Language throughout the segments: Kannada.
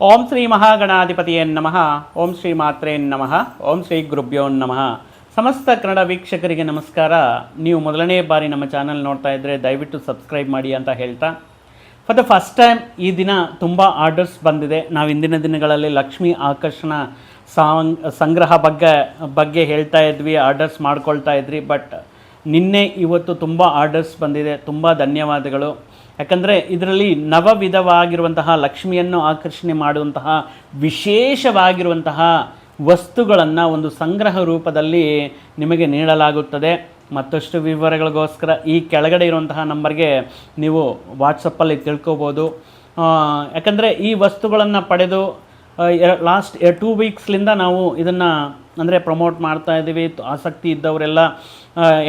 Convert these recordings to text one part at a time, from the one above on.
ಓಂ ಶ್ರೀ ಮಹಾಗಣಾಧಿಪತಿಯೇ ನಮಃ. ಓಂ ಶ್ರೀ ಮಾತ್ರೇ ನಮಃ. ಓಂ ಶ್ರೀ ಗುರುಭ್ಯೋ ನಮಃ. ಸಮಸ್ತ ಕನ್ನಡ ವೀಕ್ಷಕರಿಗೆ ನಮಸ್ಕಾರ. ನೀವು ಮೊದಲನೇ ಬಾರಿ ನಮ್ಮ ಚಾನಲ್ ನೋಡ್ತಾ ಇದ್ದರೆ ದಯವಿಟ್ಟು ಸಬ್ಸ್ಕ್ರೈಬ್ ಮಾಡಿ ಅಂತ ಹೇಳ್ತಾ. ಫಾರ್ ದ ಫಸ್ಟ್ ಟೈಮ್ ಈ ದಿನ ತುಂಬ ಆರ್ಡರ್ಸ್ ಬಂದಿದೆ. ನಾವು ಇಂದಿನ ದಿನಗಳಲ್ಲಿ ಲಕ್ಷ್ಮಿ ಆಕರ್ಷಣ ಸಾಂಗ್, ಸಂಗ್ರಹ ಬಗ್ಗೆ ಬಗ್ಗೆ ಹೇಳ್ತಾ ಇದ್ವಿ, ಆರ್ಡರ್ಸ್ ಮಾಡ್ಕೊಳ್ತಾ ಇದ್ರಿ, ಬಟ್ ನಿನ್ನೆ ಇವತ್ತು ತುಂಬ ಆರ್ಡರ್ಸ್ ಬಂದಿದೆ. ತುಂಬ ಧನ್ಯವಾದಗಳು. ಯಾಕಂದರೆ ಇದರಲ್ಲಿ ನವವಿಧವಾಗಿರುವಂತಹ ಲಕ್ಷ್ಮಿಯನ್ನು ಆಕರ್ಷಣೆ ಮಾಡುವಂತಹ ವಿಶೇಷವಾಗಿರುವಂತಹ ವಸ್ತುಗಳನ್ನು ಒಂದು ಸಂಗ್ರಹ ರೂಪದಲ್ಲಿ ನಿಮಗೆ ನೀಡಲಾಗುತ್ತದೆ. ಮತ್ತಷ್ಟು ವಿವರಗಳಿಗೋಸ್ಕರ ಈ ಕೆಳಗಡೆ ಇರುವಂತಹ ನಂಬರ್ಗೆ ನೀವು ವಾಟ್ಸಪ್ಪಲ್ಲಿ ತಿಳ್ಕೊಬೋದು. ಯಾಕಂದರೆ ಈ ವಸ್ತುಗಳನ್ನು ಪಡೆದು ಲಾಸ್ಟ್ ಟೂ ವೀಕ್ಸ್ಲಿಂದ ನಾವು ಇದನ್ನು ಅಂದರೆ ಪ್ರಮೋಟ್ ಮಾಡ್ತಾ ಇದ್ದೀವಿ ಆಸಕ್ತಿ ಇದ್ದವರೆಲ್ಲ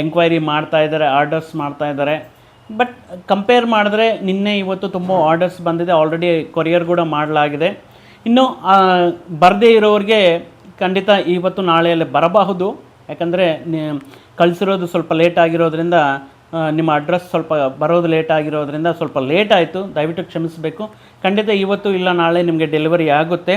ಎಂಕ್ವೈರಿ ಮಾಡ್ತಾ ಇದ್ದಾರೆ, ಆರ್ಡರ್ಸ್ ಮಾಡ್ತಾ ಇದ್ದಾರೆ. ಬಟ್ ಕಂಪೇರ್ ಮಾಡಿದ್ರೆ ನಿನ್ನೆ ಇವತ್ತು ತುಂಬ ಆರ್ಡರ್ಸ್ ಬಂದಿದೆ. ಆಲ್ರೆಡಿ ಕೊರಿಯರ್ ಕೂಡ ಮಾಡಲಾಗಿದೆ. ಇನ್ನು ಬರದೇ ಇರೋರಿಗೆ ಖಂಡಿತ ಇವತ್ತು ನಾಳೆಯಲ್ಲಿ ಬರಬಹುದು. ಯಾಕಂದರೆ ಕಳಿಸಿರೋದು ಸ್ವಲ್ಪ ಲೇಟ್ ಆಗಿರೋದ್ರಿಂದ ನಿಮ್ಮ ಅಡ್ರೆಸ್ ಸ್ವಲ್ಪ ಬರೋದು ಲೇಟ್ ಆಗಿರೋದ್ರಿಂದ ಸ್ವಲ್ಪ ಲೇಟ್ ಆಯಿತು. ದಯವಿಟ್ಟು ಕ್ಷಮಿಸಬೇಕು. ಖಂಡಿತ ಇವತ್ತು ಇಲ್ಲ, ನಾಳೆ ನಿಮಗೆ ಡೆಲಿವರಿ ಆಗುತ್ತೆ.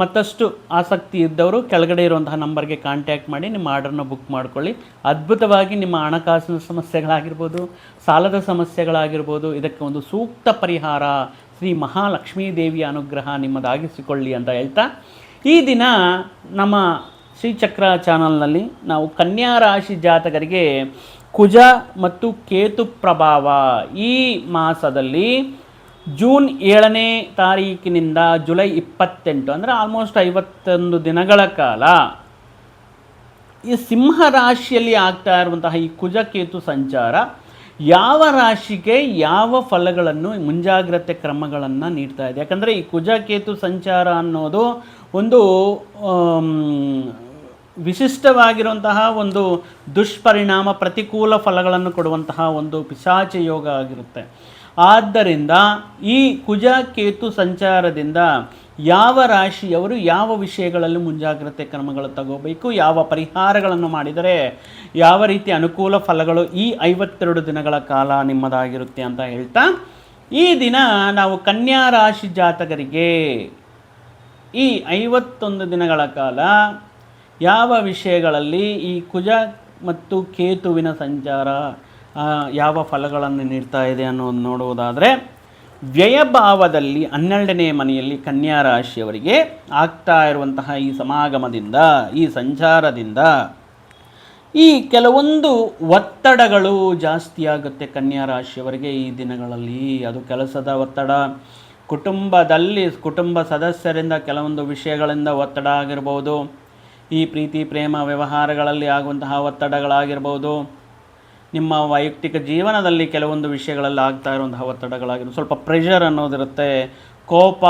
ಮತ್ತಷ್ಟು ಆಸಕ್ತಿ ಇದ್ದವರು ಕೆಳಗಡೆ ಇರುವಂತಹ ನಂಬರ್ಗೆ ಕಾಂಟ್ಯಾಕ್ಟ್ ಮಾಡಿ, ನಿಮ್ಮ ಆರ್ಡರ್ನ ಬುಕ್ ಮಾಡಿಕೊಳ್ಳಿ. ಅದ್ಭುತವಾಗಿ ನಿಮ್ಮ ಹಣಕಾಸಿನ ಸಮಸ್ಯೆಗಳಾಗಿರ್ಬೋದು, ಸಾಲದ ಸಮಸ್ಯೆಗಳಾಗಿರ್ಬೋದು, ಇದಕ್ಕೆ ಒಂದು ಸೂಕ್ತ ಪರಿಹಾರ ಶ್ರೀ ಮಹಾಲಕ್ಷ್ಮೀ ದೇವಿಯ ಅನುಗ್ರಹ ನಿಮ್ಮದಾಗಿಸಿಕೊಳ್ಳಿ ಅಂತ ಹೇಳ್ತಾ, ಈ ದಿನ ನಮ್ಮ ಶ್ರೀಚಕ್ರ ಚಾನಲ್ನಲ್ಲಿ ನಾವು ಕನ್ಯಾ ರಾಶಿ ಜಾತಕರಿಗೆ ಕುಜ ಮತ್ತು ಕೇತು ಪ್ರಭಾವ ಈ ಮಾಸದಲ್ಲಿ ಜೂನ್ ಏಳನೇ ತಾರೀಕಿನಿಂದ ಜುಲೈ ಇಪ್ಪತ್ತೆಂಟು, ಅಂದರೆ ಆಲ್ಮೋಸ್ಟ್ ಐವತ್ತೊಂದು ದಿನಗಳ ಕಾಲ, ಈ ಸಿಂಹ ರಾಶಿಯಲ್ಲಿ ಆಗ್ತಾ ಇರುವಂತಹ ಈ ಕುಜಕೇತು ಸಂಚಾರ ಯಾವ ರಾಶಿಗೆ ಯಾವ ಫಲಗಳನ್ನು, ಮುಂಜಾಗ್ರತೆ ಕ್ರಮಗಳನ್ನು ನೀಡ್ತಾ ಇದೆ? ಯಾಕಂದರೆ ಈ ಕುಜಕೇತು ಸಂಚಾರ ಅನ್ನೋದು ಒಂದು ವಿಶಿಷ್ಟವಾಗಿರುವಂತಹ ಒಂದು ದುಷ್ಪರಿಣಾಮ ಪ್ರತಿಕೂಲ ಫಲಗಳನ್ನು ಕೊಡುವಂತಹ ಒಂದು ಪಿಶಾಚ ಯೋಗ ಆಗಿರುತ್ತೆ. ಆದ್ದರಿಂದ ಈ ಕುಜ ಕೇತು ಸಂಚಾರದಿಂದ ಯಾವ ರಾಶಿಯವರು ಯಾವ ವಿಷಯಗಳಲ್ಲಿ ಮುಂಜಾಗ್ರತೆ ಕ್ರಮಗಳು ತಗೋಬೇಕು, ಯಾವ ಪರಿಹಾರಗಳನ್ನು ಮಾಡಿದರೆ ಯಾವ ರೀತಿ ಅನುಕೂಲ ಫಲಗಳು ಈ ಐವತ್ತೆರಡು ದಿನಗಳ ಕಾಲ ನಿಮ್ಮದಾಗಿರುತ್ತೆ ಅಂತ ಹೇಳ್ತಾ, ಈ ದಿನ ನಾವು ಕನ್ಯಾ ರಾಶಿ ಜಾತಕರಿಗೆ ಈ ಐವತ್ತೊಂದು ದಿನಗಳ ಕಾಲ ಯಾವ ವಿಷಯಗಳಲ್ಲಿ ಈ ಕುಜ ಮತ್ತು ಕೇತುವಿನ ಸಂಚಾರ ಯಾವ ಫಲಗಳನ್ನು ನೀಡ್ತಾ ಇದೆ ಅನ್ನೋದು ನೋಡುವುದಾದರೆ ವ್ಯಯಭಾವದಲ್ಲಿ ಹನ್ನೆರಡನೇ ಮನೆಯಲ್ಲಿ ಕನ್ಯಾ ರಾಶಿಯವರಿಗೆ ಆಗ್ತಾ ಇರುವಂತಹ ಈ ಸಮಾಗಮದಿಂದ, ಈ ಸಂಚಾರದಿಂದ ಈ ಕೆಲವೊಂದು ಒತ್ತಡಗಳು ಜಾಸ್ತಿ ಆಗುತ್ತೆ ಕನ್ಯಾ ರಾಶಿಯವರಿಗೆ ಈ ದಿನಗಳಲ್ಲಿ. ಅದು ಕೆಲಸದ ಒತ್ತಡ, ಕುಟುಂಬದಲ್ಲಿ, ಕುಟುಂಬ ಸದಸ್ಯರಿಂದ ಕೆಲವೊಂದು ವಿಷಯಗಳಿಂದ ಒತ್ತಡ ಆಗಿರ್ಬೋದು, ಈ ಪ್ರೀತಿ, ಪ್ರೇಮ, ವ್ಯವಹಾರಗಳಲ್ಲಿ ಆಗುವಂತಹ ಒತ್ತಡಗಳಾಗಿರ್ಬೋದು ನಿಮ್ಮ ವೈಯಕ್ತಿಕ ಜೀವನದಲ್ಲಿ ಕೆಲವೊಂದು ವಿಷಯಗಳಲ್ಲಿ ಆಗ್ತಾ ಇರುವಂತಹ ಒತ್ತಡಗಳಾಗಿರೋ ಸ್ವಲ್ಪ ಪ್ರೆಷರ್ ಅನ್ನೋದಿರುತ್ತೆ ಕೋಪ,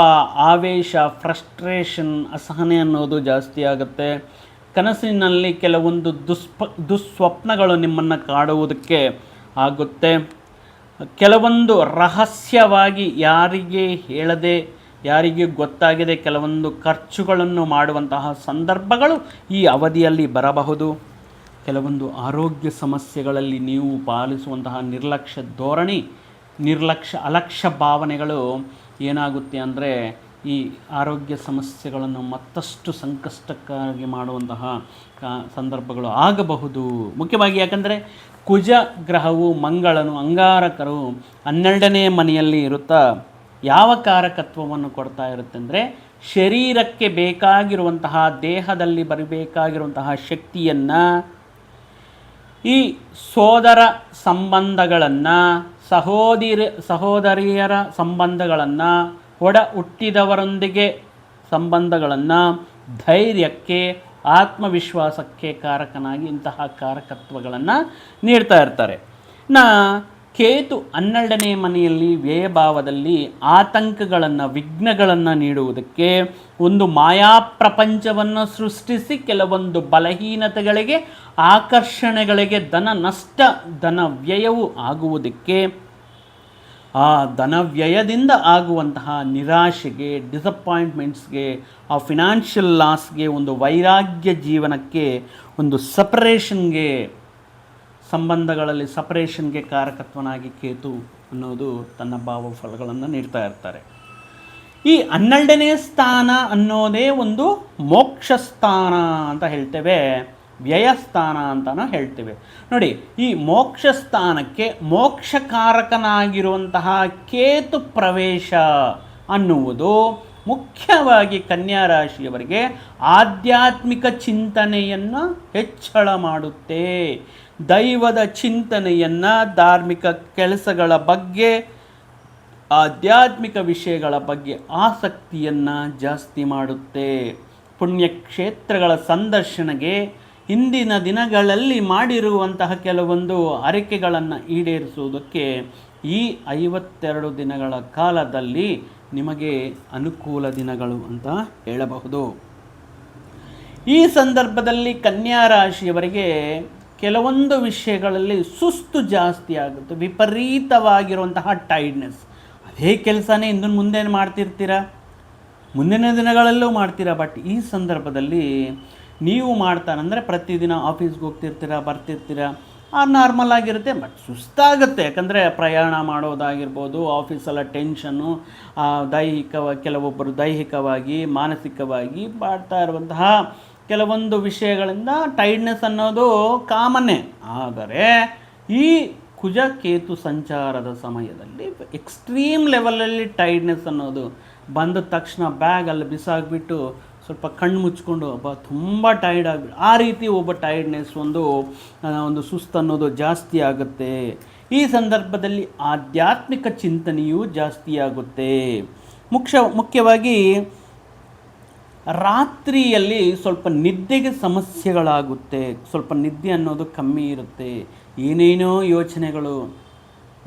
ಆವೇಶ ಫ್ರಸ್ಟ್ರೇಷನ್ ಅಸಹನೆ ಅನ್ನೋದು ಜಾಸ್ತಿ ಆಗುತ್ತೆ. ಕನಸಿನಲ್ಲಿ ಕೆಲವೊಂದು ದುಸ್ಪ, ದುಸ್ವಪ್ನಗಳು ನಿಮ್ಮನ್ನು ಕಾಡುವುದಕ್ಕೆ ಆಗುತ್ತೆ. ಕೆಲವೊಂದು ರಹಸ್ಯವಾಗಿ ಯಾರಿಗೆ ಹೇಳದೆ, ಯಾರಿಗೆ ಗೊತ್ತಾಗಿದೆ ಕೆಲವೊಂದು ಖರ್ಚುಗಳನ್ನು ಮಾಡುವಂತಹ ಸಂದರ್ಭಗಳು ಈ ಅವಧಿಯಲ್ಲಿ ಬರಬಹುದು. ಕೆಲವೊಂದು ಆರೋಗ್ಯ ಸಮಸ್ಯೆಗಳಲ್ಲಿ ನೀವು ಪಾಲಿಸುವಂತಹ ನಿರ್ಲಕ್ಷ್ಯ ಧೋರಣೆ, ನಿರ್ಲಕ್ಷ್ಯ ಅಲಕ್ಷ್ಯ ಭಾವನೆಗಳು ಏನಾಗುತ್ತೆ ಅಂದರೆ ಈ ಆರೋಗ್ಯ ಸಮಸ್ಯೆಗಳನ್ನು ಮತ್ತಷ್ಟು ಸಂಕಷ್ಟಕ್ಕಾಗಿ ಮಾಡುವಂತಹ ಸಂದರ್ಭಗಳು ಆಗಬಹುದು. ಮುಖ್ಯವಾಗಿ ಯಾಕಂದರೆ ಕುಜ ಗ್ರಹವು ಮಂಗಳನು, ಅಂಗಾರಕರು ಹನ್ನೆರಡನೇ ಮನೆಯಲ್ಲಿ ಇರುತ್ತಾ ಯಾವ ಕಾರಕತ್ವವನ್ನು ಕೊಡ್ತಾ ಇರುತ್ತೆ ಅಂದರೆ ಶರೀರಕ್ಕೆ ಬೇಕಾಗಿರುವಂತಹ, ದೇಹದಲ್ಲಿ ಬರಬೇಕಾಗಿರುವಂತಹ ಶಕ್ತಿಯನ್ನು ಈ ಸೋದರ ಸಂಬಂಧಗಳನ್ನು, ಸಹೋದರಿ, ಸಹೋದರಿಯರ ಸಂಬಂಧಗಳನ್ನು, ಒಡ ಹುಟ್ಟಿದವರೊಂದಿಗೆ ಸಂಬಂಧಗಳನ್ನು ಧೈರ್ಯಕ್ಕೆ, ಆತ್ಮವಿಶ್ವಾಸಕ್ಕೆ ಕಾರಕನಾಗಿ ಇಂತಹ ಕಾರಕತ್ವಗಳನ್ನು ನೀಡ್ತಾ ಇರ್ತಾರೆ. ನಾ ಕೇತು ಹನ್ನೆರಡನೇ ಮನೆಯಲ್ಲಿ ವ್ಯಯಭಾವದಲ್ಲಿ ಆತಂಕಗಳನ್ನು, ವಿಘ್ನಗಳನ್ನು ನೀಡುವುದಕ್ಕೆ ಒಂದು ಮಾಯಾ ಪ್ರಪಂಚವನ್ನು ಸೃಷ್ಟಿಸಿ ಕೆಲವೊಂದು ಬಲಹೀನತೆಗಳಿಗೆ, ಆಕರ್ಷಣೆಗಳಿಗೆ ಧನ ನಷ್ಟ, ಧನ ವ್ಯಯವು ಆಗುವುದಕ್ಕೆ, ಆ ಧನ ವ್ಯಯದಿಂದ ಆಗುವಂತಹ ನಿರಾಶೆಗೆ ಡಿಸಪಾಯಿಂಟ್ಮೆಂಟ್ಸ್ಗೆ ಆ ಫಿನಾನ್ಷಿಯಲ್ ಲಾಸ್ಗೆ ಒಂದು ವೈರಾಗ್ಯ ಜೀವನಕ್ಕೆ, ಒಂದು ಸಪರೇಷನ್ಗೆ ಸಂಬಂಧಗಳಲ್ಲಿ ಸಪರೇಷನ್ಗೆ ಕಾರಕತ್ವನಾಗಿ ಕೇತು ಅನ್ನೋದು ತನ್ನ ಭಾವ ಫಲಗಳನ್ನು ನೀಡ್ತಾ ಇರ್ತಾರೆ. ಈ ಹನ್ನೆರಡನೇ ಸ್ಥಾನ ಅನ್ನೋದೇ ಒಂದು ಮೋಕ್ಷ ಸ್ಥಾನ ಅಂತ ಹೇಳ್ತೇವೆ. ವ್ಯಯಸ್ಥಾನ ಅಂತಲೂ ಹೇಳ್ತೇವೆ. ನೋಡಿ, ಈ ಮೋಕ್ಷ ಸ್ಥಾನಕ್ಕೆ ಮೋಕ್ಷಕಾರಕನಾಗಿರುವಂತಹ ಕೇತು ಪ್ರವೇಶ ಅನ್ನುವುದು ಮುಖ್ಯವಾಗಿ ಕನ್ಯಾ ರಾಶಿಯವರಿಗೆ ಆಧ್ಯಾತ್ಮಿಕ ಚಿಂತನೆಯನ್ನು ಹೆಚ್ಚಳ ಮಾಡುತ್ತೆ. ದೈವದ ಚಿಂತನೆಯನ್ನು ಧಾರ್ಮಿಕ ಕೆಲಸಗಳ ಬಗ್ಗೆ, ಆಧ್ಯಾತ್ಮಿಕ ವಿಷಯಗಳ ಬಗ್ಗೆ ಆಸಕ್ತಿಯನ್ನು ಜಾಸ್ತಿ ಮಾಡುತ್ತೆ. ಪುಣ್ಯಕ್ಷೇತ್ರಗಳ ಸಂದರ್ಶನಗೆ ಹಿಂದಿನ ದಿನಗಳಲ್ಲಿ ಮಾಡಿರುವಂತಹ ಕೆಲವೊಂದು ಅರಿಕೆಗಳನ್ನು ಈಡೇರಿಸುವುದಕ್ಕೆ ಈ ಐವತ್ತೆರಡು ದಿನಗಳ ಕಾಲದಲ್ಲಿ ನಿಮಗೆ ಅನುಕೂಲ ದಿನಗಳು ಅಂತ ಹೇಳಬಹುದು. ಈ ಸಂದರ್ಭದಲ್ಲಿ ಕನ್ಯಾ ರಾಶಿಯವರಿಗೆ ಕೆಲವೊಂದು ವಿಷಯಗಳಲ್ಲಿ ಸುಸ್ತು ಜಾಸ್ತಿ ಆಗುತ್ತೆ, ವಿಪರೀತವಾಗಿರುವಂತಹ ಟೈರ್ಡ್ನೆಸ್ ಅದೇ ಕೆಲಸನೇ ಇಂದು ಮುಂದೆ ಮಾಡ್ತಿರ್ತೀರ? ಮುಂದಿನ ದಿನಗಳಲ್ಲೂ ಮಾಡ್ತೀರಾ? ಬಟ್ ಈ ಸಂದರ್ಭದಲ್ಲಿ ನೀವು ಮಾಡ್ತಾನಂದರೆ ಪ್ರತಿದಿನ ಆಫೀಸ್ಗೆ ಹೋಗ್ತಿರ್ತೀರ, ಬರ್ತಿರ್ತೀರ? ನಾರ್ಮಲ್ ಆಗಿರುತ್ತೆ ಬಟ್ ಸುಸ್ತಾಗುತ್ತೆ. ಯಾಕಂದರೆ ಪ್ರಯಾಣ ಮಾಡೋದಾಗಿರ್ಬೋದು ಆಫೀಸಲ್ಲ ಟೆನ್ಷನ್ನು ದೈಹಿಕವಾಗಿ ಕೆಲವೊಬ್ಬರು ದೈಹಿಕವಾಗಿ, ಮಾನಸಿಕವಾಗಿ ಮಾಡ್ತಾ ಇರುವಂತಹ ಕೆಲವೊಂದು ವಿಷಯಗಳಿಂದ ಟೈರ್ಡ್ನೆಸ್ ಅನ್ನೋದು ಕಾಮನ್ನೇ. ಆದರೆ ಈ ಕುಜ ಕೇತು ಸಂಚಾರದ ಸಮಯದಲ್ಲಿ ಎಕ್ಸ್ಟ್ರೀಮ್ ಲೆವೆಲಲ್ಲಿ ಟೈರ್ಡ್ನೆಸ್ ಅನ್ನೋದು ಬಂದ ತಕ್ಷಣ ಬ್ಯಾಗ್ ಅಲ್ಲಿ ಬಿಸಾಕ್ಬಿಟ್ಟು ಸ್ವಲ್ಪ ಕಣ್ಣು ಮುಚ್ಕೊಂಡು ಒಬ್ಬ ತುಂಬ ಟೈರ್ಡ್ ಆಗಿಬಿಟ್ಟು ಆ ರೀತಿ ಒಬ್ಬ ಟೈರ್ಡ್ನೆಸ್ ಒಂದು ಒಂದು ಸುಸ್ತು ಅನ್ನೋದು ಜಾಸ್ತಿ ಆಗುತ್ತೆ. ಈ ಸಂದರ್ಭದಲ್ಲಿ ಆಧ್ಯಾತ್ಮಿಕ ಚಿಂತನೆಯೂ ಜಾಸ್ತಿ ಆಗುತ್ತೆ. ಮುಖ್ಯ, ಮುಖ್ಯವಾಗಿ ರಾತ್ರಿಯಲ್ಲಿ ಸ್ವಲ್ಪ ನಿದ್ದೆಗೆ ಸಮಸ್ಯೆಗಳಾಗುತ್ತೆ. ಸ್ವಲ್ಪ ನಿದ್ದೆ ಅನ್ನೋದು ಕಮ್ಮಿ ಇರುತ್ತೆ. ಏನೇನೋ ಯೋಚನೆಗಳು,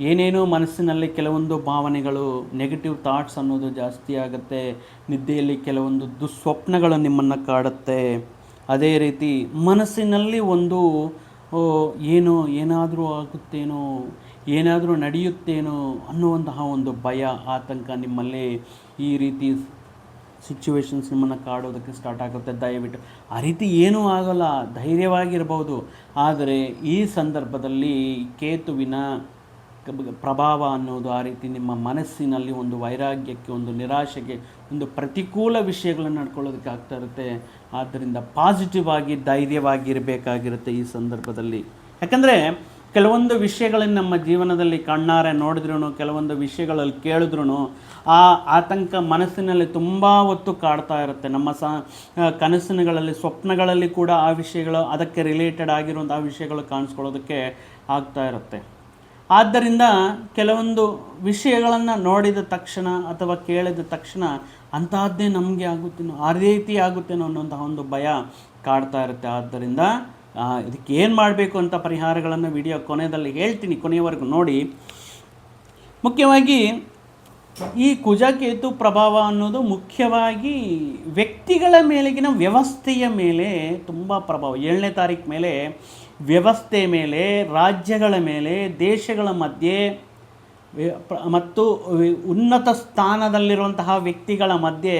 ಏನೇನೋ ಮನಸ್ಸಿನಲ್ಲಿ ಕೆಲವೊಂದು ಭಾವನೆಗಳು ನೆಗೆಟಿವ್ ಥಾಟ್ಸ್ ಅನ್ನೋದು ಜಾಸ್ತಿ ಆಗುತ್ತೆ. ನಿದ್ದೆಯಲ್ಲಿ ಕೆಲವೊಂದು ದುಸ್ವಪ್ನಗಳು ನಿಮ್ಮನ್ನು ಕಾಡುತ್ತೆ. ಅದೇ ರೀತಿ ಮನಸ್ಸಿನಲ್ಲಿ ಒಂದು ಏನೋ, ಏನಾದರೂ ಆಗುತ್ತೇನೋ, ಏನಾದರೂ ನಡೆಯುತ್ತೇನೋ ಅನ್ನುವಂತಹ ಒಂದು ಭಯ, ಆತಂಕ ನಿಮ್ಮಲ್ಲಿ ಈ ರೀತಿ ಸಿಚುವೇಶನ್ಸ್ ನಿಮ್ಮನ್ನು ಕಾಡೋದಕ್ಕೆ ಸ್ಟಾರ್ಟ್ ಆಗುತ್ತೆ. ದಯವಿಟ್ಟು ಆ ರೀತಿ ಏನೂ ಆಗಲ್ಲ. ಧೈರ್ಯವಾಗಿರ್ಬೋದು. ಆದರೆ ಈ ಸಂದರ್ಭದಲ್ಲಿ ಕೇತುವಿನ ಪ್ರಭಾವ ಅನ್ನೋದು ಆ ರೀತಿ ನಿಮ್ಮ ಮನಸ್ಸಿನಲ್ಲಿ ಒಂದು ವೈರಾಗ್ಯಕ್ಕೆ, ಒಂದು ನಿರಾಶೆಗೆ, ಒಂದು ಪ್ರತಿಕೂಲ ವಿಷಯಗಳನ್ನು ನಡ್ಕೊಳ್ಳೋದಕ್ಕೆ ಆಗ್ತಾ ಇರುತ್ತೆ. ಆದ್ದರಿಂದ ಪಾಸಿಟಿವ್ ಆಗಿ ಧೈರ್ಯವಾಗಿರಬೇಕಾಗಿರುತ್ತೆ ಈ ಸಂದರ್ಭದಲ್ಲಿ. ಯಾಕಂದರೆ ಕೆಲವೊಂದು ವಿಷಯಗಳನ್ನು ನಮ್ಮ ಜೀವನದಲ್ಲಿ ಕಣ್ಣಾರೆ ನೋಡಿದ್ರೂ ಕೆಲವೊಂದು ವಿಷಯಗಳಲ್ಲಿ ಕೇಳಿದ್ರೂ ಆ ಆತಂಕ ಮನಸ್ಸಿನಲ್ಲಿ ತುಂಬ ಹೊತ್ತು ಕಾಡ್ತಾ ಇರುತ್ತೆ. ನಮ್ಮ ಸ ಕನಸಿನಗಳಲ್ಲಿ, ಸ್ವಪ್ನಗಳಲ್ಲಿ ಕೂಡ ಆ ವಿಷಯಗಳು, ಅದಕ್ಕೆ ರಿಲೇಟೆಡ್ ಆಗಿರುವಂಥ ಆ ವಿಷಯಗಳು ಕಾಣಿಸ್ಕೊಳ್ಳೋದಕ್ಕೆ ಆಗ್ತಾ ಇರುತ್ತೆ. ಆದ್ದರಿಂದ ಕೆಲವೊಂದು ವಿಷಯಗಳನ್ನು ನೋಡಿದ ತಕ್ಷಣ ಅಥವಾ ಕೇಳಿದ ತಕ್ಷಣ ಅಂತಹದ್ದೇ ನಮಗೆ ಆಗುತ್ತೇನೋ ಆ ರೀತಿ ಆಗುತ್ತೇನೋ ಅನ್ನೋಂತಹ ಒಂದು ಭಯ ಕಾಡ್ತಾ ಇರುತ್ತೆ. ಆದ್ದರಿಂದ ಇದಕ್ಕೆ ಏನು ಮಾಡಬೇಕು ಅಂತ ಪರಿಹಾರಗಳನ್ನು ವಿಡಿಯೋ ಕೊನೆಯಲ್ಲಿ ಹೇಳ್ತೀನಿ, ಕೊನೆಯವರೆಗೂ ನೋಡಿ. ಮುಖ್ಯವಾಗಿ ಈ ಕುಜಕೇತು ಪ್ರಭಾವ ಅನ್ನೋದು ಮುಖ್ಯವಾಗಿ ವ್ಯಕ್ತಿಗಳ ಮೇಲೆಗಿನ ವ್ಯವಸ್ಥೆಯ ಮೇಲೆ ತುಂಬ ಪ್ರಭಾವ. ಏಳನೇ ತಾರೀಕು ಮೇಲೆ ವ್ಯವಸ್ಥೆ ಮೇಲೆ, ರಾಜ್ಯಗಳ ಮೇಲೆ, ದೇಶಗಳ ಮಧ್ಯೆ, ಮತ್ತು ಉನ್ನತ ಸ್ಥಾನದಲ್ಲಿರುವಂತಹ ವ್ಯಕ್ತಿಗಳ ಮಧ್ಯೆ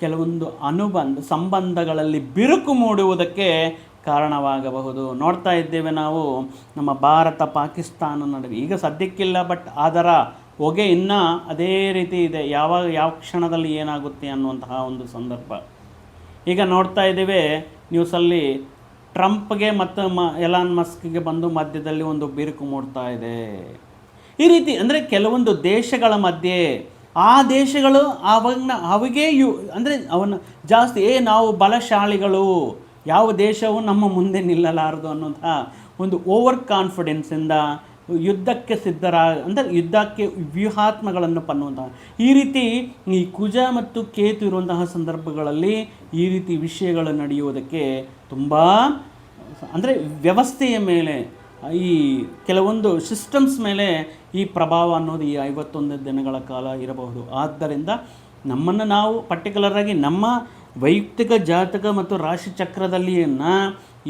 ಕೆಲವೊಂದು ಅನುಬಂಧ, ಸಂಬಂಧಗಳಲ್ಲಿ ಬಿರುಕು ಮೂಡುವುದಕ್ಕೆ ಕಾರಣವಾಗಬಹುದು. ನೋಡ್ತಾ ಇದ್ದೇವೆ ನಾವು ನಮ್ಮ ಭಾರತ ಪಾಕಿಸ್ತಾನ ನಡುವೆ. ಈಗ ಸದ್ಯಕ್ಕಿಲ್ಲ ಬಟ್ ಅದರ ಹೊಗೆ ಇನ್ನೂ ಅದೇ ರೀತಿ ಇದೆ. ಯಾವಾಗ, ಯಾವ ಕ್ಷಣದಲ್ಲಿ ಏನಾಗುತ್ತೆ ಅನ್ನುವಂತಹ ಒಂದು ಸಂದರ್ಭ. ಈಗ ನೋಡ್ತಾ ಇದ್ದೇವೆ ನ್ಯೂಸಲ್ಲಿ ಟ್ರಂಪ್ಗೆ ಮತ್ತು ಮ ಎಲಾನ್ ಮಸ್ಕ್ಗೆ ಬಂದು ಮಧ್ಯದಲ್ಲಿ ಒಂದು ಬಿರುಕು ಮೂಡ್ತಾ ಇದೆ. ಈ ರೀತಿ, ಅಂದರೆ ಕೆಲವೊಂದು ದೇಶಗಳ ಮಧ್ಯೆ, ಆ ದೇಶಗಳು ಆವಾಗ ಅವಿಗೆ ಯು, ಅಂದರೆ ಅವನ್ನ ಜಾಸ್ತಿ, ಏ, ನಾವು ಬಲಶಾಲಿಗಳು ಯಾವ ದೇಶವೂ ನಮ್ಮ ಮುಂದೆ ನಿಲ್ಲಲಾರದು ಅನ್ನೋಂಥ ಒಂದು ಓವರ್ ಕಾನ್ಫಿಡೆನ್ಸಿಂದ ಯುದ್ಧಕ್ಕೆ ಸಿದ್ಧರ, ಅಂದರೆ ಯುದ್ಧಕ್ಕೆ ವ್ಯೂಹಾತ್ಮಗಳನ್ನು ಪನ್ನುವಂತಹ ಈ ರೀತಿ ಈ ಕುಜ ಮತ್ತು ಕೇತು ಇರುವಂತಹ ಸಂದರ್ಭಗಳಲ್ಲಿ ಈ ರೀತಿ ವಿಷಯಗಳು ನಡೆಯುವುದಕ್ಕೆ ತುಂಬ, ಅಂದರೆ ವ್ಯವಸ್ಥೆಯ ಮೇಲೆ, ಈ ಕೆಲವೊಂದು ಸಿಸ್ಟಮ್ಸ್ ಮೇಲೆ ಈ ಪ್ರಭಾವ ಅನ್ನೋದು ಈ ಐವತ್ತೊಂದು ದಿನಗಳ ಕಾಲ ಇರಬಹುದು. ಆದ್ದರಿಂದ ನಮ್ಮನ್ನು ನಾವು ಪರ್ಟಿಕ್ಯುಲರಾಗಿ ನಮ್ಮ ವೈಯಕ್ತಿಕ ಜಾತಕ ಮತ್ತು ರಾಶಿ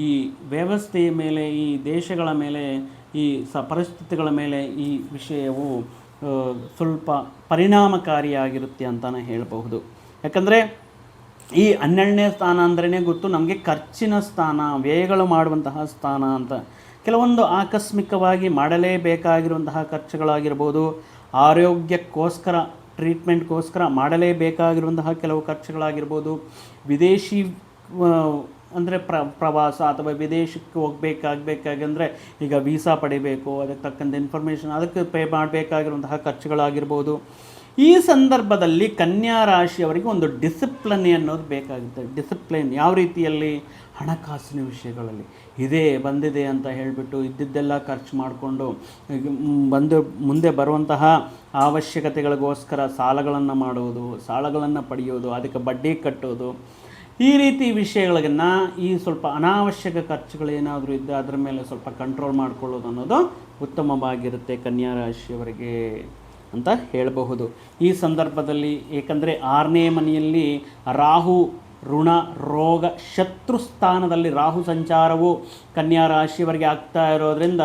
ಈ ವ್ಯವಸ್ಥೆಯ ಮೇಲೆ, ಈ ದೇಶಗಳ ಮೇಲೆ, ಈ ಸ ಪರಿಸ್ಥಿತಿಗಳ ಮೇಲೆ ಈ ವಿಷಯವು ಸ್ವಲ್ಪ ಪರಿಣಾಮಕಾರಿಯಾಗಿರುತ್ತೆ ಅಂತಲೇ ಹೇಳಬಹುದು. ಯಾಕಂದರೆ ಈ ಹನ್ನೆರಡನೇ ಸ್ಥಾನ ಅಂದ್ರೇ ಗೊತ್ತು, ನಮಗೆ ಖರ್ಚಿನ ಸ್ಥಾನ, ವ್ಯಯಗಳು ಮಾಡುವಂತಹ ಸ್ಥಾನ ಅಂತ. ಕೆಲವೊಂದು ಆಕಸ್ಮಿಕವಾಗಿ ಮಾಡಲೇಬೇಕಾಗಿರುವಂತಹ ಖರ್ಚುಗಳಾಗಿರ್ಬೋದು, ಆರೋಗ್ಯಕ್ಕೋಸ್ಕರ ಟ್ರೀಟ್ಮೆಂಟ್ಗೋಸ್ಕರ ಮಾಡಲೇಬೇಕಾಗಿರುವಂತಹ ಕೆಲವು ಖರ್ಚುಗಳಾಗಿರ್ಬೋದು. ವಿದೇಶಿ ಅಂದರೆ ಪ್ರ, ಪ್ರವಾಸ ಅಥವಾ ವಿದೇಶಕ್ಕೆ ಹೋಗ್ಬೇಕಾಗಬೇಕಾಗಂದ್ರೆ ಈಗ ವೀಸಾ ಪಡಿಬೇಕು, ಅದಕ್ಕೆ ತಕ್ಕಂಥ ಇನ್ಫಾರ್ಮೇಷನ್, ಅದಕ್ಕೆ ಪೇ ಮಾಡಬೇಕಾಗಿರುವಂತಹ ಖರ್ಚುಗಳಾಗಿರ್ಬೋದು. ಈ ಸಂದರ್ಭದಲ್ಲಿ ಕನ್ಯಾ ರಾಶಿಯವರಿಗೆ ಒಂದು ಡಿಸಿಪ್ಲಿನ್ ಅನ್ನೋದು ಬೇಕಾಗುತ್ತೆ. ಡಿಸಿಪ್ಲಿನ್ ಯಾವ ರೀತಿಯಲ್ಲಿ? ಹಣಕಾಸಿನ ವಿಷಯಗಳಲ್ಲಿ. ಇದೇ ಬಂದಿದೆ ಅಂತ ಹೇಳಿಬಿಟ್ಟು ಇದ್ದಿದ್ದೆಲ್ಲ ಖರ್ಚು ಮಾಡಿಕೊಂಡು ಬಂದು ಮುಂದೆ ಬರುವಂತಹ ಅವಶ್ಯಕತೆಗಳಿಗೋಸ್ಕರ ಸಾಲಗಳನ್ನು ಮಾಡುವುದು ಸಾಲಗಳನ್ನು ಪಡೆಯೋದು, ಅದಕ್ಕೆ ಬಡ್ಡಿ ಕಟ್ಟೋದು, ಈ ರೀತಿ ವಿಷಯಗಳನ್ನ ಈ ಸ್ವಲ್ಪ ಅನಾವಶ್ಯಕ ಖರ್ಚುಗಳೇನಾದರೂ ಇದ್ದ ಅದರ ಮೇಲೆ ಸ್ವಲ್ಪ ಕಂಟ್ರೋಲ್ ಮಾಡಿಕೊಳ್ಳೋದು ಅನ್ನೋದು ಉತ್ತಮವಾಗಿರುತ್ತೆ ಕನ್ಯಾ ರಾಶಿಯವರಿಗೆ ಅಂತ ಹೇಳಬಹುದು. ಈ ಸಂದರ್ಭದಲ್ಲಿ ಏಕೆಂದರೆ ಆರನೇ ಮನೆಯಲ್ಲಿ ರಾಹು ಋಣ, ರೋಗ, ಶತ್ರು ಸ್ಥಾನದಲ್ಲಿ ರಾಹು ಸಂಚಾರವು ಕನ್ಯಾ ರಾಶಿಯವರಿಗೆ ಆಗ್ತಾ ಇರೋದರಿಂದ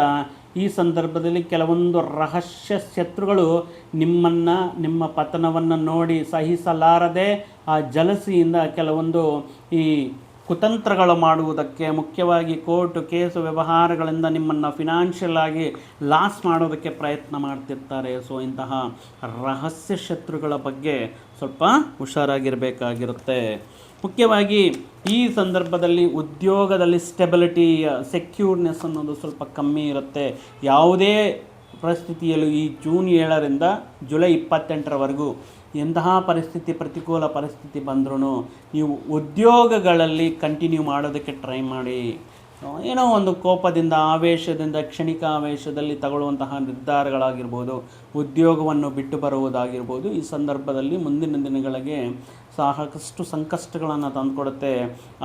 ಈ ಸಂದರ್ಭದಲ್ಲಿ ಕೆಲವೊಂದು ರಹಸ್ಯ ಶತ್ರುಗಳು ನಿಮ್ಮನ್ನು, ನಿಮ್ಮ ಪತನವನ್ನು ನೋಡಿ ಸಹಿಸಲಾರದೆ ಆ ಜಲಸಿಯಿಂದ ಕೆಲವೊಂದು ಈ ಕುತಂತ್ರಗಳು ಮಾಡುವುದಕ್ಕೆ ಮುಖ್ಯವಾಗಿ ಕೋರ್ಟ್ ಕೇಸು ವ್ಯವಹಾರಗಳಿಂದ ನಿಮ್ಮನ್ನು ಫಿನಾನ್ಷಿಯಲ್ ಆಗಿ ಲಾಸ್ ಮಾಡೋದಕ್ಕೆ ಪ್ರಯತ್ನ ಮಾಡ್ತಿರ್ತಾರೆ. ಸೊ ಇಂತಹ ರಹಸ್ಯ ಶತ್ರುಗಳ ಬಗ್ಗೆ ಸ್ವಲ್ಪ ಹುಷಾರಾಗಿರಬೇಕಾಗಿರುತ್ತೆ. ಮುಖ್ಯವಾಗಿ ಈ ಸಂದರ್ಭದಲ್ಲಿ ಉದ್ಯೋಗದಲ್ಲಿ ಸ್ಟೆಬಿಲಿಟಿ ಸೆಕ್ಯೂರ್ನೆಸ್ ಅನ್ನೋದು ಸ್ವಲ್ಪ ಕಮ್ಮಿ ಇರುತ್ತೆ. ಯಾವುದೇ ಪರಿಸ್ಥಿತಿಯಲ್ಲೂ ಈ ಜೂನ್ ಏಳರಿಂದ ಜುಲೈ ಇಪ್ಪತ್ತೆಂಟರವರೆಗೂ ಎಂತಹ ಪರಿಸ್ಥಿತಿ, ಪ್ರತಿಕೂಲ ಪರಿಸ್ಥಿತಿ ಬಂದ್ರೂ ನೀವು ಉದ್ಯೋಗಗಳಲ್ಲಿ ಕಂಟಿನ್ಯೂ ಮಾಡೋದಕ್ಕೆ ಟ್ರೈ ಮಾಡಿ. ಏನೋ ಒಂದು ಕೋಪದಿಂದ, ಆವೇಶದಿಂದ ಕ್ಷಣಿಕ ಆವೇಶದಲ್ಲಿ ತಗೊಳ್ಳುವಂತಹ ನಿರ್ಧಾರಗಳಾಗಿರ್ಬೋದು, ಉದ್ಯೋಗವನ್ನು ಬಿಟ್ಟು ಬರುವುದಾಗಿರ್ಬೋದು, ಈ ಸಂದರ್ಭದಲ್ಲಿ ಮುಂದಿನ ದಿನಗಳಿಗೆ ಸಾಕಷ್ಟು ಸಂಕಷ್ಟಗಳನ್ನು ತಂದುಕೊಡುತ್ತೆ.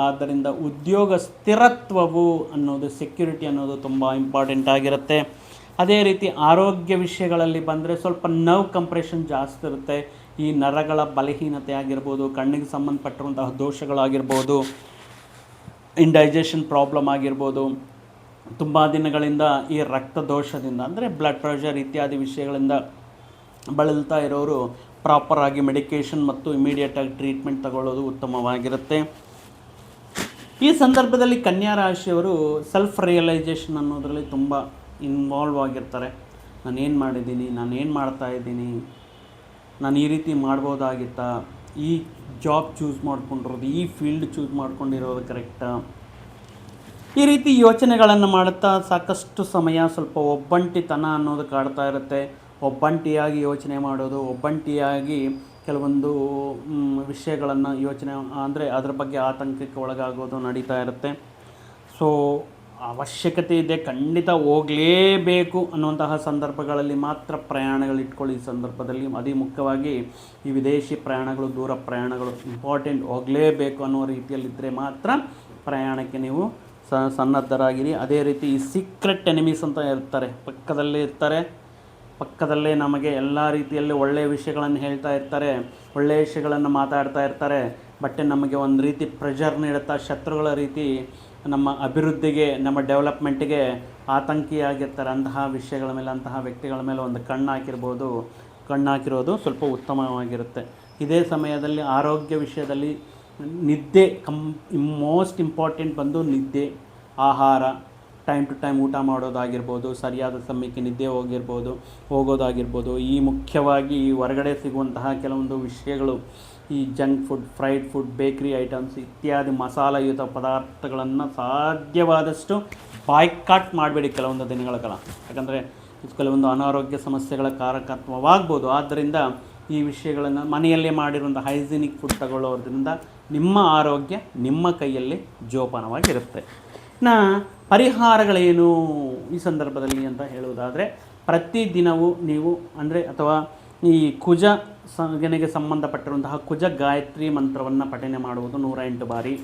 ಆದ್ದರಿಂದ ಉದ್ಯೋಗ ಸ್ಥಿರತ್ವವು ಅನ್ನೋದು ಸೆಕ್ಯುರಿಟಿ ಅನ್ನೋದು ತುಂಬ ಇಂಪಾರ್ಟೆಂಟ್ ಆಗಿರುತ್ತೆ. ಅದೇ ರೀತಿ ಆರೋಗ್ಯ ವಿಷಯಗಳಲ್ಲಿ ಬಂದರೆ ಸ್ವಲ್ಪ ನರ್ವ್ ಕಂಪ್ರೆಷನ್ ಜಾಸ್ತಿ ಇರುತ್ತೆ. ಈ ನರಗಳ ಬಲಹೀನತೆ ಆಗಿರ್ಬೋದು, ಕಣ್ಣಿಗೆ ಸಂಬಂಧಪಟ್ಟಿರುವಂತಹ ದೋಷಗಳಾಗಿರ್ಬೋದು ಇಂಡೈಜೆಷನ್ ಪ್ರಾಬ್ಲಮ್ ಆಗಿರ್ಬೋದು, ತುಂಬ ದಿನಗಳಿಂದ ಈ ರಕ್ತ ದೋಷದಿಂದ ಅಂದರೆ ಬ್ಲಡ್ ಪ್ರೆಷರ್ ಇತ್ಯಾದಿ ವಿಷಯಗಳಿಂದ ಬಳಲ್ತಾ ಇರೋರು ಪ್ರಾಪರಾಗಿ ಮೆಡಿಕೇಷನ್ ಮತ್ತು ಇಮಿಡಿಯೇಟಾಗಿ ಟ್ರೀಟ್ಮೆಂಟ್ ತಗೊಳ್ಳೋದು ಉತ್ತಮವಾಗಿರುತ್ತೆ. ಈ ಸಂದರ್ಭದಲ್ಲಿ ಕನ್ಯಾ ರಾಶಿಯವರು ಸೆಲ್ಫ್ ರಿಯಲೈಸೇಷನ್ ಅನ್ನೋದರಲ್ಲಿ ತುಂಬ ಇನ್ವಾಲ್ವ್ ಆಗಿರ್ತಾರೆ. ನಾನೇನು ಮಾಡಿದ್ದೀನಿ, ನಾನೇನು ಮಾಡ್ತಾ ಇದ್ದೀನಿ, ನಾನು ಈ ರೀತಿ ಮಾಡ್ಬೋದಾಗಿತ್ತಾ? ಈ ಜಾಬ್ ಚೂಸ್ ಮಾಡ್ಕೊಂಡಿರೋದು, ಈ ಫೀಲ್ಡ್ ಚೂಸ್ ಮಾಡ್ಕೊಂಡಿರೋದು ಕರೆಕ್ಟಾ ಈ ರೀತಿ ಯೋಚನೆಗಳನ್ನು ಮಾಡುತ್ತಾ ಸಾಕಷ್ಟು ಸಮಯ ಸ್ವಲ್ಪ ಒಬ್ಬಂಟಿತನ ಅನ್ನೋದು ಕಾಡ್ತಾ ಇರುತ್ತೆ. ಒಬ್ಬಂಟಿಯಾಗಿ ಯೋಚನೆ ಮಾಡೋದು, ಒಬ್ಬಂಟಿಯಾಗಿ ಕೆಲವೊಂದು ವಿಷಯಗಳನ್ನು ಯೋಚನೆ, ಅಂದರೆ ಅದರ ಬಗ್ಗೆ ಆತಂಕಕ್ಕೆ ಒಳಗಾಗೋದು ನಡೀತಾ ಇರುತ್ತೆ. ಸೊ ಅವಶ್ಯಕತೆ ಇದೆ, ಖಂಡಿತ ಹೋಗಲೇಬೇಕು ಅನ್ನುವಂತಹ ಸಂದರ್ಭಗಳಲ್ಲಿ ಮಾತ್ರ ಪ್ರಯಾಣಗಳು ಇಟ್ಕೊಳ್ಳಿ. ಈ ಸಂದರ್ಭದಲ್ಲಿ ಅತಿ ಮುಖ್ಯವಾಗಿ ಈ ವಿದೇಶಿ ಪ್ರಯಾಣಗಳು, ದೂರ ಪ್ರಯಾಣಗಳು ಇಂಪಾರ್ಟೆಂಟ್ ಹೋಗಲೇಬೇಕು ಅನ್ನೋ ರೀತಿಯಲ್ಲಿದ್ದರೆ ಮಾತ್ರ ಪ್ರಯಾಣಕ್ಕೆ ನೀವು ಸ, ಸನ್ನದ್ಧರಾಗಿರಿ. ಅದೇ ರೀತಿ ಈ ಸೀಕ್ರೆಟ್ ಎನಿಮೀಸ್ ಅಂತ ಇರ್ತಾರೆ, ಪಕ್ಕದಲ್ಲೇ ಇರ್ತಾರೆ. ಪಕ್ಕದಲ್ಲೇ ನಮಗೆ ಎಲ್ಲ ರೀತಿಯಲ್ಲಿ ಒಳ್ಳೆಯ ವಿಷಯಗಳನ್ನು ಹೇಳ್ತಾ ಇರ್ತಾರೆ ಒಳ್ಳೆಯ ವಿಷಯಗಳನ್ನು ಮಾತಾಡ್ತಾ ಇರ್ತಾರೆ. ಬಟ್ ನಮಗೆ ಒಂದು ರೀತಿ ಪ್ರೆಷರ್ ನೀಡುತ್ತಾ, ಶತ್ರುಗಳ ರೀತಿ ನಮ್ಮ ಅಭಿವೃದ್ಧಿಗೆ, ನಮ್ಮ ಡೆವಲಪ್ಮೆಂಟಿಗೆ ಆತಂಕಿಯಾಗಿರ್ತಾರೆ. ಅಂತಹ ವಿಷಯಗಳ ಮೇಲೆ, ಅಂತಹ ವ್ಯಕ್ತಿಗಳ ಮೇಲೆ ಒಂದು ಕಣ್ಣು ಹಾಕಿರ್ಬೋದು. ಕಣ್ಣು ಹಾಕಿರೋದು ಸ್ವಲ್ಪ ಉತ್ತಮವಾಗಿರುತ್ತೆ. ಇದೇ ಸಮಯದಲ್ಲಿ ಆರೋಗ್ಯ ವಿಷಯದಲ್ಲಿ ನಿದ್ದೆ ಕಂ ಮೋಸ್ಟ್ ಇಂಪಾರ್ಟೆಂಟ್ ಬಂದು ನಿದ್ದೆ, ಆಹಾರ. ಟೈಮ್ ಟು ಟೈಮ್ ಊಟ ಮಾಡೋದಾಗಿರ್ಬೋದು, ಸರಿಯಾದ ಸಮಯಕ್ಕೆ ನಿದ್ದೆ ಹೋಗಿರ್ಬೋದು, ಹೋಗೋದಾಗಿರ್ಬೋದು, ಈ ಮುಖ್ಯವಾಗಿ ಈ ಹೊರಗಡೆ ಸಿಗುವಂತಹ ಕೆಲವೊಂದು ವಿಷಯಗಳು, ಈ junk food, fried food, bakery items ಇತ್ಯಾದಿ ಮಸಾಲೆಯುತ ಪದಾರ್ಥಗಳನ್ನು ಸಾಧ್ಯವಾದಷ್ಟು ಬಾಯ್ಕಾಟ್ ಮಾಡಬೇಡಿ ಕೆಲವೊಂದು ದಿನಗಳ ಕಾಲ. ಯಾಕಂದರೆ ಕೆಲವೊಂದು ಅನಾರೋಗ್ಯ ಸಮಸ್ಯೆಗಳ ಕಾರಕತ್ವವಾಗ್ಬೋದು. ಆದ್ದರಿಂದ ಈ ವಿಷಯಗಳನ್ನು ಮನೆಯಲ್ಲೇ ಮಾಡಿರುವಂಥ ಹೈಜಿನಿಕ್ ಫುಡ್ ತಗೊಳ್ಳೋದ್ರಿಂದ ನಿಮ್ಮ ಆರೋಗ್ಯ ನಿಮ್ಮ ಕೈಯಲ್ಲಿ ಜೋಪಾನವಾಗಿರುತ್ತೆ. ಇನ್ನು ಪರಿಹಾರಗಳೇನು ಈ ಸಂದರ್ಭದಲ್ಲಿ ಅಂತ ಹೇಳುವುದಾದರೆ ಪ್ರತಿದಿನವೂ ನೀವು ಅಂದರೆ ಅಥವಾ ಈ ಕುಜ ಸಂಗನೆಗೆ ಸಂಬಂಧಪಟ್ಟಿರುವಂತಹ ಕುಜ ಗಾಯತ್ರಿ ಮಂತ್ರವನ್ನು ಪಠನೆ ಮಾಡುವುದು ನೂರ ಎಂಟು ಬಾರಿ.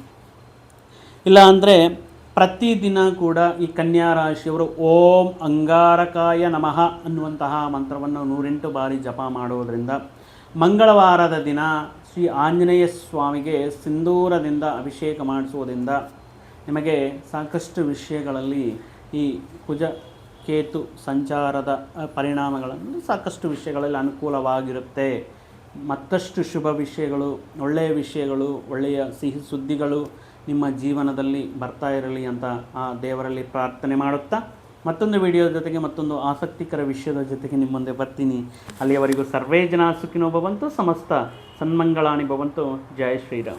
ಇಲ್ಲ ಅಂದರೆ ಪ್ರತಿದಿನ ಕೂಡ ಈ ಕನ್ಯಾ ರಾಶಿಯವರು ಓಂ ಅಂಗಾರಕಾಯ ನಮಃ ಅನ್ನುವಂತಹ ಮಂತ್ರವನ್ನು ನೂರೆಂಟು ಬಾರಿ ಜಪ ಮಾಡುವುದರಿಂದ ಮಂಗಳವಾರದ ದಿನ ಶ್ರೀ ಆಂಜನೇಯ ಸ್ವಾಮಿಗೆ ಸಿಂಧೂರದಿಂದ ಅಭಿಷೇಕ ಮಾಡಿಸುವುದರಿಂದ ನಿಮಗೆ ಸಾಕಷ್ಟು ವಿಷಯಗಳಲ್ಲಿ ಈ ಕುಜ ಕೇತು ಸಂಚಾರದ ಪರಿಣಾಮಗಳನ್ನು ಸಾಕಷ್ಟು ವಿಷಯಗಳಲ್ಲಿ ಅನುಕೂಲವಾಗಿರುತ್ತೆ. ಮತ್ತಷ್ಟು ಶುಭ ವಿಷಯಗಳು, ಒಳ್ಳೆಯ ವಿಷಯಗಳು, ಒಳ್ಳೆಯ ಸಿಹಿ ಸುದ್ದಿಗಳು ನಿಮ್ಮ ಜೀವನದಲ್ಲಿ ಬರ್ತಾ ಇರಲಿ ಅಂತ ಆ ದೇವರಲ್ಲಿ ಪ್ರಾರ್ಥನೆ ಮಾಡುತ್ತಾ, ಮತ್ತೊಂದು ವಿಡಿಯೋ ಜೊತೆಗೆ ಮತ್ತೊಂದು ಆಸಕ್ತಿಕರ ವಿಷಯದ ಜೊತೆಗೆ ನಿಮ್ಮ ಮುಂದೆ ಬರ್ತೀನಿ. ಅಲ್ಲಿಯವರೆಗೂ ಸರ್ವೇ ಜನ ಸುಖಿನೋ ಭವಂತು, ಸಮಸ್ತ ಸನ್ಮಂಗಳಾಣಿ ಭವಂತು, ಜಯ ಶ್ರೀರಾಮ್.